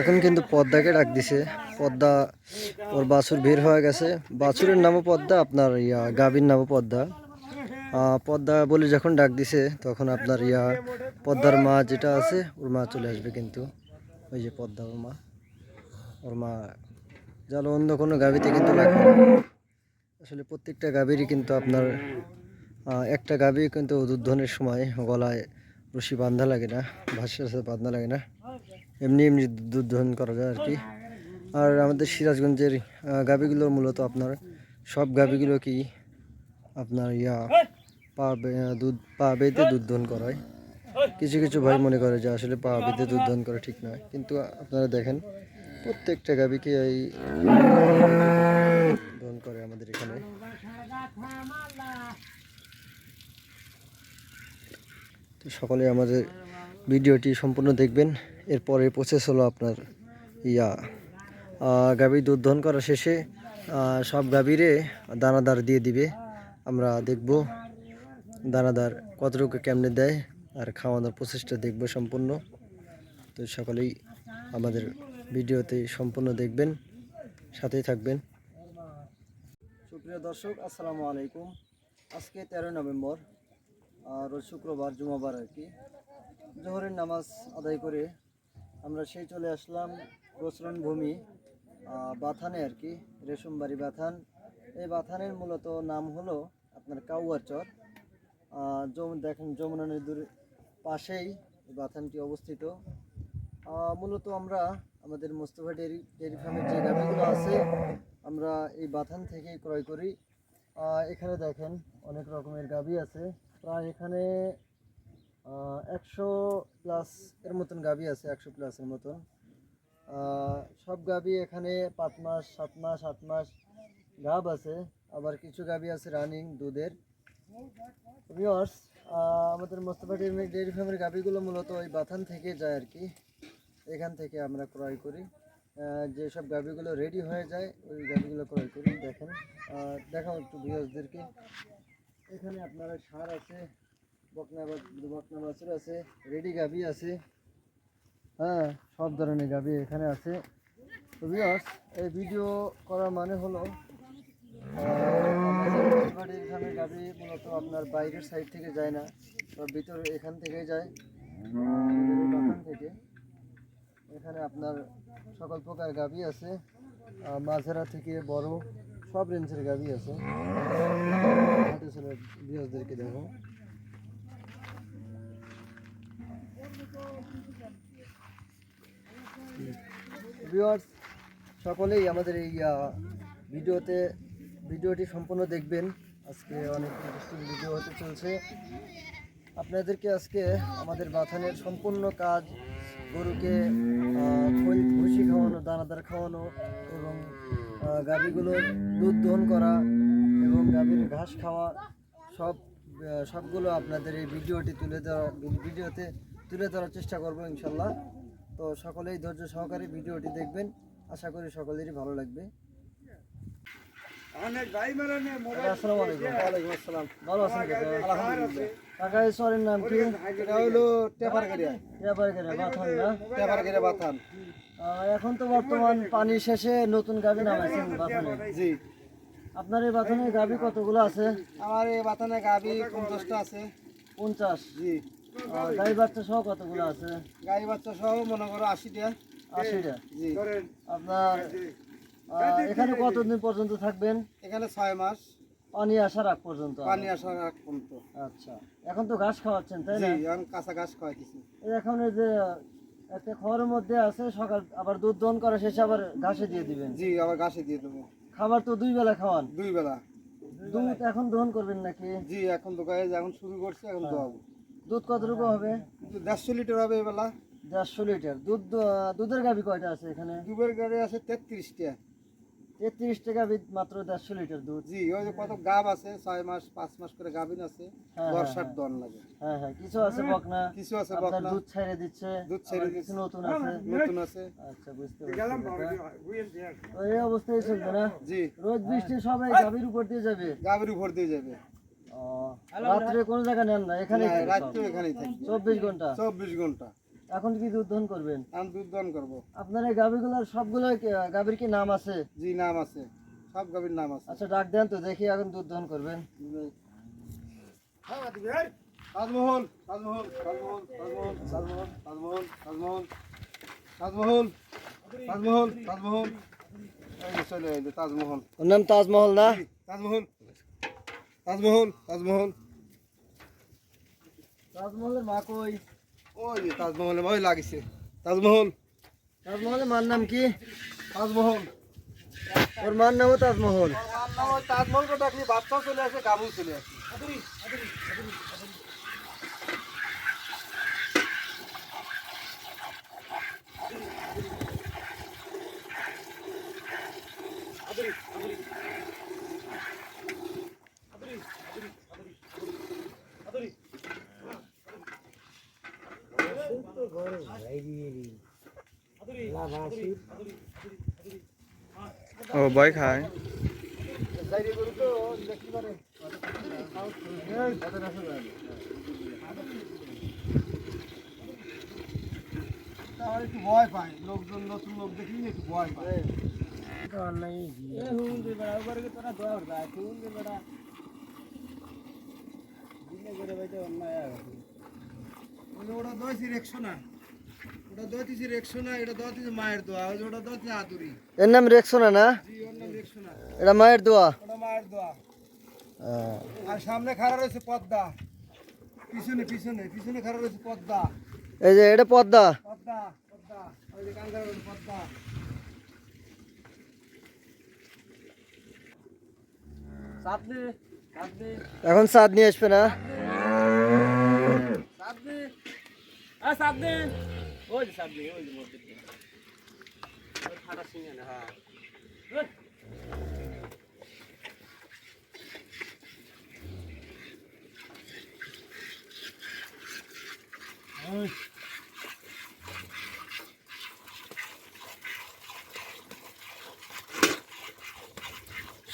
এখন কিন্তু পদ্মাকে ডাক দিছে। পদ্মা, ওর বাছুর বের হয়ে গেছে। বাছুরের নামও পদ্মা, আপনার ইয়া, গাভীর নামও পদ্মা। পদ্মা বলে যখন ডাক দিছে, তখন আপনার ইয়া, পদ্মার মা যেটা আছে, ওর মা চলে আসবে কিন্তু। ওই যে পদ্মা ওর মা। ওর মা জানো অন্য কোনো গাভীতে কিন্তু লাগবে আসলে প্রত্যেকটা গাভীরই কিন্তু আপনার একটা গাভী কিন্তু দুধনের সময় গলায় রশি বান্ধা লাগে না ভাষার সাথে বাঁধা লাগে না। এমনি এমনি দুধ দহন করা যায় আর কি। আর আমাদের সিরাজগঞ্জের গাভীগুলো মূলত আপনার, সব গাভীগুলো কি আপনার ইয়া, পা দুধ, পা বেঁধে দুধ দহন করায়। কিছু কিছু ভাই মনে করে যে আসলে পা বেঁধে দুধ দহন করা ঠিক নয়। কিন্তু আপনারা দেখেন, প্রত্যেকটা গাভীকে এই দহন করে আমাদের এখানে। তো সকলে আমাদের ভিডিওটি সম্পূর্ণ দেখবেন। এরপরে প্রসেস হলো আপনার ইয়া আহ, গাভী দুধ দহন করা শেষে সব গাভীরে দানাদার দিয়ে দিবে। আমরা দেখব দানাদার কতটুকু কেমনে দেয় আর খাওয়ানোর প্রসেসটা দেখব সম্পূর্ণ। তো সকলেই আমাদের ভিডিওতে সম্পূর্ণ দেখবেন সাথেই থাকবেন। সুপ্রিয় দর্শক আসসালামু আলাইকুম। আজকে তেরোই নভেম্বর আর শুক্রবার জুমাবার আর কি। জোহরের নামাজ আদায় করে আমরা সেই চলে আসলাম গোসরণ ভূমি বাথানে আর কি, রেশমবাড়ি বাথান। এই বাথানের মূলত নাম হলো আপনার কাউয়ার চর। দেখেন যমুনা নদীর পাশেই বাথানটি অবস্থিত। মূলত আমরা আমাদের মোস্তফা ডেয়ারি ডেয়ারি ফার্মের যে গাভিগুলো আছে, আমরা এই বাথান থেকেই ক্রয় করি। এখানে দেখেন অনেক রকমের গাভি আছে। প্রায় এখানে একশো প্লাস এর মতন গাভি আছে, একশো প্লাসের মতন। সব গাভি এখানে পাঁচ মাস, সাত মাস, আট মাস গাব আছে। আবার কিছু গাভি আছে রানিং দুধের। ভিওয়ার্স আমাদের মোস্তফা ডেয়ারি ফার্মের গাভিগুলো মূলত ওই বাথান থেকে যায় আর কি। এখান থেকে আমরা ক্রয় করি। যেসব গাভিগুলো রেডি হয়ে যায়, ওই গাভিগুলো ক্রয় করি। দেখেন দেখাও একটু ভিউয়ার্সদেরকে এখানে আপনারা সার আছে। বকনা বকনা বাছুর আছে, রেডি গাভি আছে। হ্যাঁ সব ধরনের গাভি এখানে আছে। এই ভিডিও করার মানে হলো এখানে গাভি মূলত আপনার বাইরের সাইড থেকে যায় না, বা ভিতরে এখান থেকে যায়। থেকে। এখানে আপনার সকল প্রকার গাভি আছে মাঝেরা থেকে বড়, সব রেঞ্জের গাভি আছে। দেখো ভিউয়ার্স সকলেই আমাদের এই ভিডিওতে, ভিডিওটি সম্পূর্ণ দেখবেন। আজকে অনেক ভিডিও হতে চলছে। আপনাদেরকে আজকে আমাদের বাথানের সম্পূর্ণ কাজ, গরুকে ভুসি খাওয়ানো, দানাদার খাওয়ানো এবং গাভীগুলোর দুধ দহন করা এবং গাভীর ঘাস খাওয়া সব সবগুলো আপনাদের এই ভিডিওটি তুলে দেওয়া ভিডিওতে তুলে ধরার চেষ্টা করব ইনশাল্লাহ। তো সকলেই ধৈর্য সহকারে ভিডিওটি দেখবেন। আশা করি সকলেরই ভালো লাগবে। এখন তো বর্তমান পানি শেষে নতুন গাভী নামাইছেন বাথানে জি। আপনার এই বাথানে গাভী কতগুলো আছে? আমার এই বাথানে গাবি পঞ্চাশটা আছে। পঞ্চাশ। জি। গাই বাচ্চা সহ কতগুলো আছে? গাই বাচ্চা সহ মনে করো আশিটা আশিটা জি আপনার এখানে কতদিন পর্যন্ত থাকবেন? এখানে ছয় মাস। পানি আসার আগ পর্যন্ত পানি আসার আগ পর্যন্ত। আচ্ছা। এখন তো ঘাস খাওয়াচ্ছেন তাই না? এখন কাঁচা ঘাস খাওয়াইতেছি। এখন এই যে একটা খড়ের মধ্যে আছে সকাল আবার দুধ দহন করা শেষে আবার ঘাসে দিয়ে দিবেন? জি আবার ঘাসে দিয়ে দেবো। খাবার তো দুই বেলা খাওয়ান? দুই বেলা। দুধ এখন দহন করবেন নাকি? জি এখন দোকানে এখন শুরু করছি এখন দোয়াবো। দুধ কতটুকু হবে? দেড়শো লিটার হবে এবেলা। দেড়শো লিটার। দুধ দুধের গাভি কয়টা আছে এখানে? দুবের গাড়ি আছে তেত্রিশটা। তেত্রিশ টাকা মাত্র দেড়শো লিটার দুধ। জি ওই যে কত গাব আছে ছয় মাস পাঁচ মাস করে গাভিন আছে হ্যাঁ, বর্ষার হ্যাঁ। দন লাগে। হ্যাঁ হ্যাঁ কিছু আছে বকনা? কিছু আছে বকনা। দুধ ছেড়ে দিচ্ছে দুধ ছেড়ে দিচ্ছে। নতুন আছে? নতুন আছে। আচ্ছা বুঝতে পারছি এই অবস্থায় চলবে না? জি। রোজ বৃষ্টি সবাই গাভীর উপর দিয়ে যাবে? গাভীর উপর দিয়ে যাবে। রাত্রে কোনো জায়গা নেন না এখানে না, রাত্রেও এখানেই থাকবে চব্বিশ ঘণ্টা? চব্বিশ ঘণ্টা। এখন কি দুধ দহন করবেন? আমি দুধ দান করব। আপনার এই গাভীগুলোর সবগুলো গাভীর কি নাম আছে? জি নাম আছে। সব গাভীর নাম আছে। আচ্ছা ডাক দেন তো দেখি এখন দুধ দহন করবেন। তাজমহল তাজমহল তাজমহল তাজমহল তাজমহল তাজমহল তাজমহল তাজমহল তাজমহল চলে এলো তাজমহল। ওর নাম তাজমহল না? তাজমহল। তাজমহল তাজমহল। তাজমহলের মা কই? ওই যে তাজমহলের মা ওই লাগিছে। তাজমহল। তাজমহলের মার নাম কি? তাজমহল। ওর মার নামও তাজমহল। তাজমহল কে কি বাচ্চা চলে আসে গাবু চলে আসে। ভয় খায়। একটু ভয় পায়। লোকজন, নতুন লোক দেখি একটু ভয় পায়। ওরা দশ ইলেকশন এর নাম রেক্সোনা না? এটা মায়ের দোয়া? আর সামনে খাড়া রয়েছে পদ্মা। পিছনে পিছনে পিছনে খাড়া রয়েছে পদ্মা। এই যে এটা পদ্মা? পদ্মা পদ্মা। ওই যে কাঙ্গার পদ্মা। এখন চাঁদ নিয়ে আসবে না?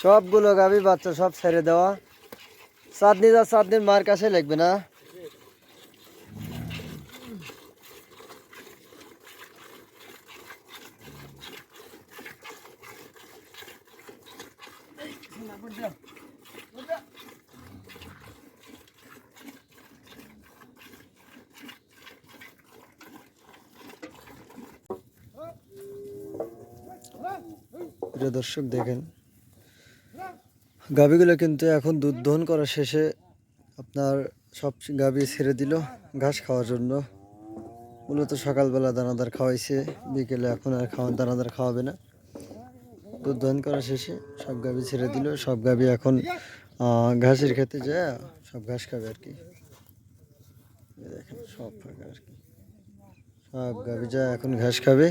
সবগুলো গাভি বাচ্চা সব ছেড়ে দেওয়া। চাঁদনি যা চাঁদনির মার কাছে লাগবে না। প্রিয় দর্শক, দেখেন। গাভীগুলো কিন্তু এখন দুধ দহন করা শেষে আপনার সব গাভী ছেড়ে দিল ঘাস খাওয়ার জন্য। মূলত সকালবেলা দানাদার খাওয়াইছে, বিকেলে এখন আর খাওয়ান দানাদার খাওয়াবে না। দুধ দহন করা শেষে সব গাবি ছেড়ে দিল, সব গাবি এখন ঘাসের খেতে যায়, সব ঘাস খাবে আর কি। দেখেন, সব ফাঁকা আর কি। সব গাবি যা এখন ঘাস খাবে।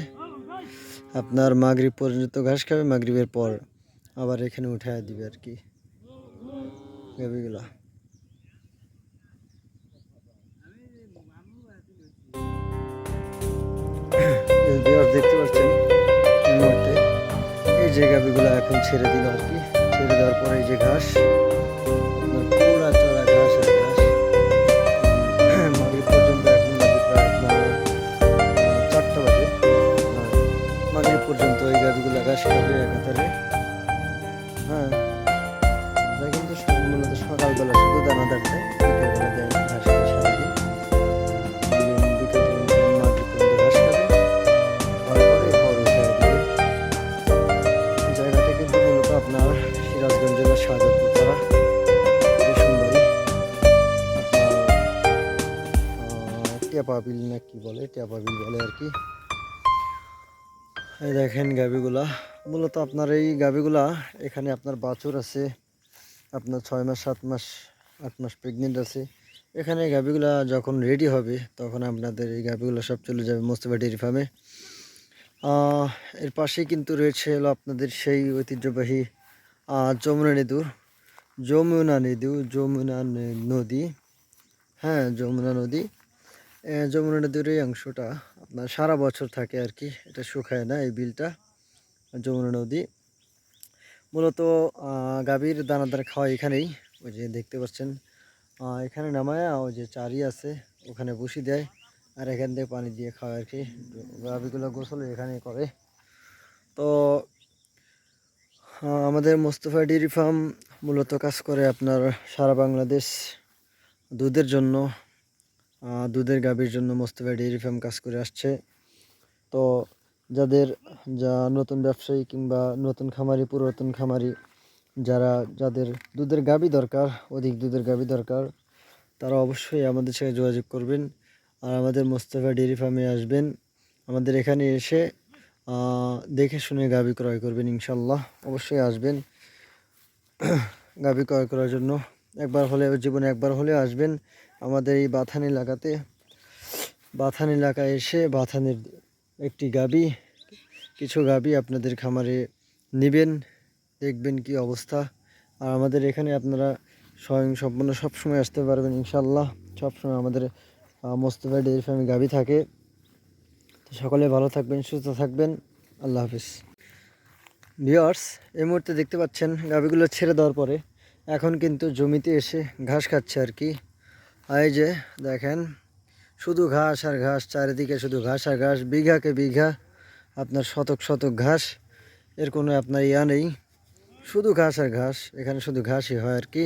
আপনার মাগরিব পর্যন্ত ঘাস খাবে, মাগরিবের পর আবার এখানে উঠায় দিবে আর কি গাভিগুলা যে গাভিগুলো এখন ছেড়ে দিল আর কি ছেড়ে দেওয়ার পরে যে ঘাস কি বলে আর কি। এই দেখেন গাভিগুলা। মূলত আপনার এই গাভিগুলা, এখানে আপনার বাছুর আছে, আপনার ছয় মাস, সাত মাস, আট মাস প্রেগনেন্ট আছে। এখানে গাভিগুলা যখন রেডি হবে, তখন আপনাদের এই গাভিগুলো সব চলে যাবে মোস্তফা ডেয়ারি ফার্মে এর পাশেই কিন্তু রয়েছে হলো আপনাদের সেই ঐতিহ্যবাহী যমুনা নেদু। যমুনা নেদু, যমুনা নদী। হ্যাঁ যমুনা নদী। যমুনা নদীর এই অংশটা আপনার সারা বছর থাকে আর কি, এটা শুকায় না এই বিলটা, যমুনা নদী। মূলত গাভীর দানাদার খাওয়া এখানেই, ওই যে দেখতে পাচ্ছেন এখানে নামায় ওই যে চারি আছে, ওখানে বসি দেয়, আর এখান থেকে পানি দিয়ে খাওয়া আর কি, গাভীগুলো গোসল এখানে করে। তো আমাদের মোস্তফা ডেয়ারি ফার্ম মূলত কাজ করে আপনার সারা বাংলাদেশ দুধের জন্য দুধের গাভীর জন্য মোস্তফা ডেয়ারি ফার্ম কাজ করে আসছে। তো যাদের, যা নতুন ব্যবসায়ী কিংবা নতুন খামারি, পুরাতন খামারি, যারা, যাদের দুধের গাভী দরকার, অধিক দুধের গাভী দরকার, তারা অবশ্যই আমাদের সাথে যোগাযোগ করবেন আর আমাদের মোস্তফা ডেয়ারি ফার্মে আসবেন। আমাদের এখানে এসে দেখে শুনে গাভী ক্রয় করবেন ইনশাল্লাহ অবশ্যই আসবেন। গাভী ক্রয় করার জন্য একবার হলে জীবনে একবার হলে আসবেন। আমাদের এই বাথান এলাকাতে, বাথান এলাকায় এসে বাথানের একটি গাবি, কিছু গাবি আপনাদের খামারে নেবেন, দেখবেন কি অবস্থা। আর আমাদের এখানে আপনারা স্বয়ং সম্পূর্ণ সবসময় আসতে পারবেন ইনশাল্লাহ সবসময় আমাদের মোস্তফা ডেয়ারি ফার্মে গাবি থাকে। তো সকলে ভালো থাকবেন, সুস্থ থাকবেন। আল্লাহ হাফিজ। ভিওয়ার্স এই মুহূর্তে দেখতে পাচ্ছেন গাভিগুলো ছেড়ে দেওয়ার পরে এখন কিন্তু জমিতে এসে ঘাস খাচ্ছে আর কি। এই যে দেখেন, শুধু ঘাস আর ঘাস, চারিদিকে শুধু ঘাস আর ঘাস, বিঘাকে বিঘা, আপনার শতক শতক ঘাস, এর কোনো আপনার ইয়া নেই। শুধু ঘাস আর ঘাস, এখানে শুধু ঘাসই হয় আর কি।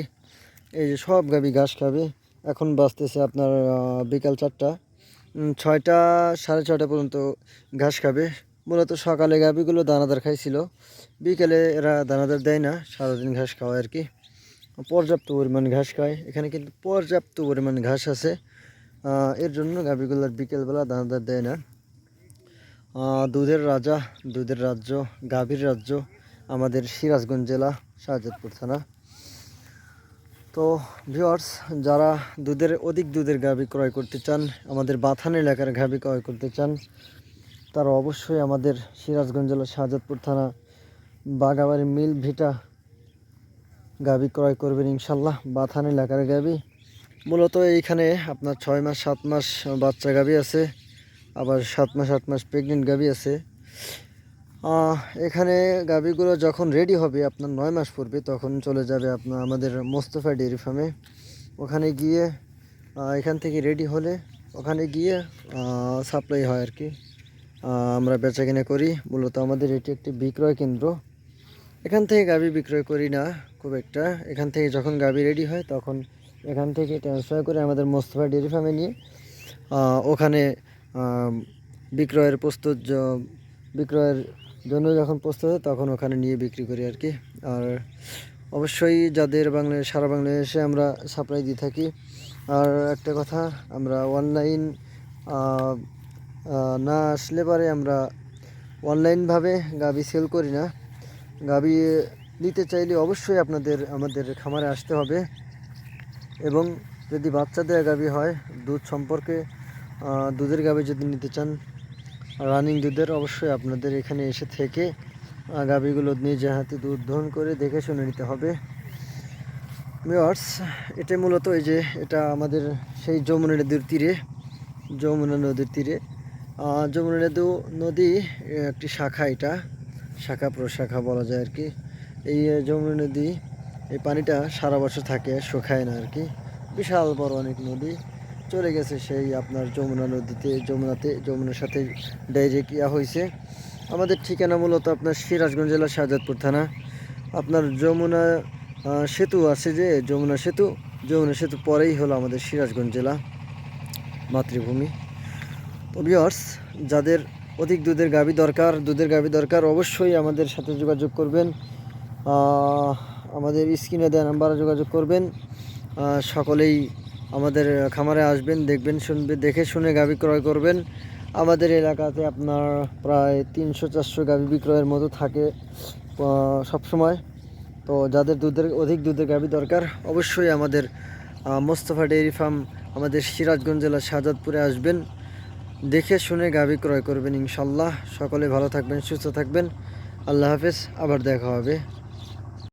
এই যে সব গাবি ঘাস খাবে। এখন বাঁচতেছে আপনার বিকাল চারটা ছয়টা, সাড়ে ছয়টা পর্যন্ত ঘাস খাবে। মূলত সকালে গাভিগুলো দানাদার খাইছিল। বিকেলে এরা দানাদার দেয় না, সারাদিন ঘাস খাওয়ায় আর কি। পর্যাপ্ত পরিমাণ ঘাস খায়। এখানে কিন্তু পর্যাপ্ত পরিমাণ ঘাস আছে। এর জন্য গাভিগুলোর বিকেলবেলা দানাদার দেয় না। দুধের রাজা, দুধের রাজ্য, গাভীর রাজ্য আমাদের সিরাজগঞ্জ জেলা, শাহজাদপুর থানা। তো ভিওয়ার্স যারা দুধের, অধিক দুধের গাভী ক্রয় করতে চান, আমাদের বাথান এলাকার গাভী ক্রয় করতে চান, তারা অবশ্যই আমাদের সিরাজগঞ্জ জেলা, শাহজাদপুর থানা বাগাবাড়ি মিল ভিটা গাভী ক্রয় করবেন ইনশাল্লাহ। বাথান এলাকার গাভী মূলত এইখানে আপনার ছয় মাস, সাত মাস বাচ্চা গাভী আছে। আবার সাত মাস, আট মাস প্রেগনেন্ট গাভী আছে। এখানে গাভীগুলো যখন রেডি হবে আপনার নয় মাস পূর্বে, তখন চলে যাবে আপনার আমাদের মোস্তফা ডেয়ারি ফার্মে ওখানে গিয়ে এখান থেকে রেডি হলে ওখানে গিয়ে সাপ্লাই হয় আর কি। আমরা বেচা কিনা করি। মূলত আমাদের এটি একটি বিক্রয় কেন্দ্র। এখান থেকে গাভী বিক্রয় করি না, খুব একটা। এখান থেকে যখন গাভী রেডি হয়, তখন এখান থেকে ট্রান্সফার করে আমাদের মোস্তফা ডেয়ারি ফার্মে নিয়ে ওখানে বিক্রয়ের প্রস্তুত বিক্রয়ের জন্য যখন প্রস্তুত হয়, তখন ওখানে নিয়ে বিক্রি করি আর কি। আর অবশ্যই যাদের বাংলা, সারা বাংলাদেশে আমরা সাপ্লাই দিয়ে থাকি, আর একটা কথা, আমরা অনলাইন না আসলে পারে আমরা অনলাইনভাবে গাবি সেল করি না। গাবি নিতে চাইলে অবশ্যই আপনাদের আমাদের খামারে আসতে হবে। এবং যদি বাচ্চা দেওয়া গাবি হয় দুধ সম্পর্কে দুধের গাবি যদি নিতে চান রানিং দুধের অবশ্যই আপনাদের এখানে এসে থেকে আহ, গাভীগুলো নিজে হাতে দুধ দহন করে দেখে শুনে নিতে হবে। ভিওয়ার্স এটা মূলত এই যে এটা আমাদের সেই যমুনা নদীর তীরে যমুনা নদীর তীরে। যমুনা নদী নদী একটি শাখা এটা। শাখা প্রশাখা বলা যায় আর কি। এই যমুনা নদী, এই পানিটা সারা বছর থাকে, শুকায় না আর কি। বিশাল বড় অনেক নদী। চলে গেছে সেই আপনার যমুনা নদীতে, যমুনাতে, যমুনার সাথে ডাইরেক্ট ইয়া হয়েছে আমাদের ঠিকানা মূলত আপনার সিরাজগঞ্জ জেলা শাহজাদপুর থানা। আপনার যমুনা সেতু আছে যে, যমুনা সেতু যমুনা সেতু পরেই হলো আমাদের সিরাজগঞ্জ জেলা মাতৃভূমি। তো যাদের অধিক দুধের গাভী দরকার, দুধের গাভী দরকার, অবশ্যই আমাদের সাথে যোগাযোগ করবেন। আমাদের স্ক্রিনে দেওয়া নাম্বারে যোগাযোগ করবেন। সকলেই আমাদের খামারে আসবেন, দেখবেন, শুনবে, দেখে শুনে গাভী ক্রয় করবেন। আমাদের এলাকাতে আপনার প্রায় তিনশো, চারশো গাভী বিক্রয়ের মতো থাকে সব সময় তো যাদের দুধের, অধিক দুধের গাভী দরকার, অবশ্যই আমাদের মোস্তফা ডেয়ারি ফার্ম আমাদের সিরাজগঞ্জ জেলার শাহজাদপুরে আসবেন। দেখে শুনে গাভী ক্রয় করবেন ইনশাল্লাহ। সকলে ভালো থাকবেন, সুস্থ থাকবেন। আল্লাহ হাফেজ, আবার দেখা হবে।